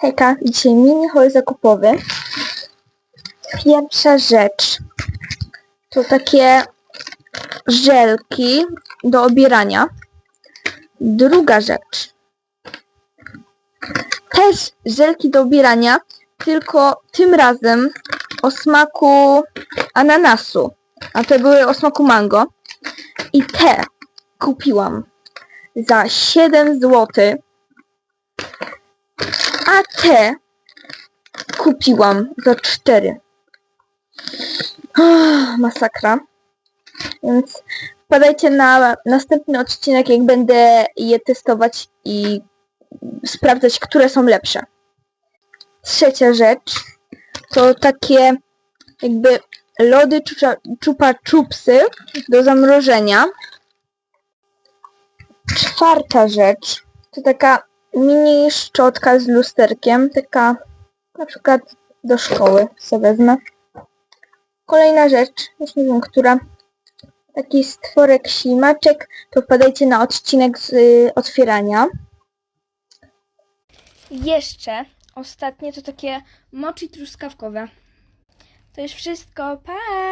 Hejka, dzisiaj mini haul zakupowy. Pierwsza rzecz to takie żelki do obierania. Druga rzecz też żelki do obierania, tylko tym razem o smaku ananasu, a te były o smaku mango. I te kupiłam za 7 zł, a te kupiłam za 4. Ah, Masakra. Więc wpadajcie na następny odcinek, jak będę je testować i sprawdzać, które są lepsze. Trzecia rzecz to takie jakby lody czupa, czupa czupsy do zamrożenia. Czwarta rzecz to taka mini szczotka z lusterkiem, taka na przykład do szkoły sobie wezmę. Kolejna rzecz, już nie wiem która, taki stworek ślimaczek, to wpadajcie na odcinek z y, otwierania. Jeszcze ostatnie to takie mochi truskawkowe. To już wszystko. Pa!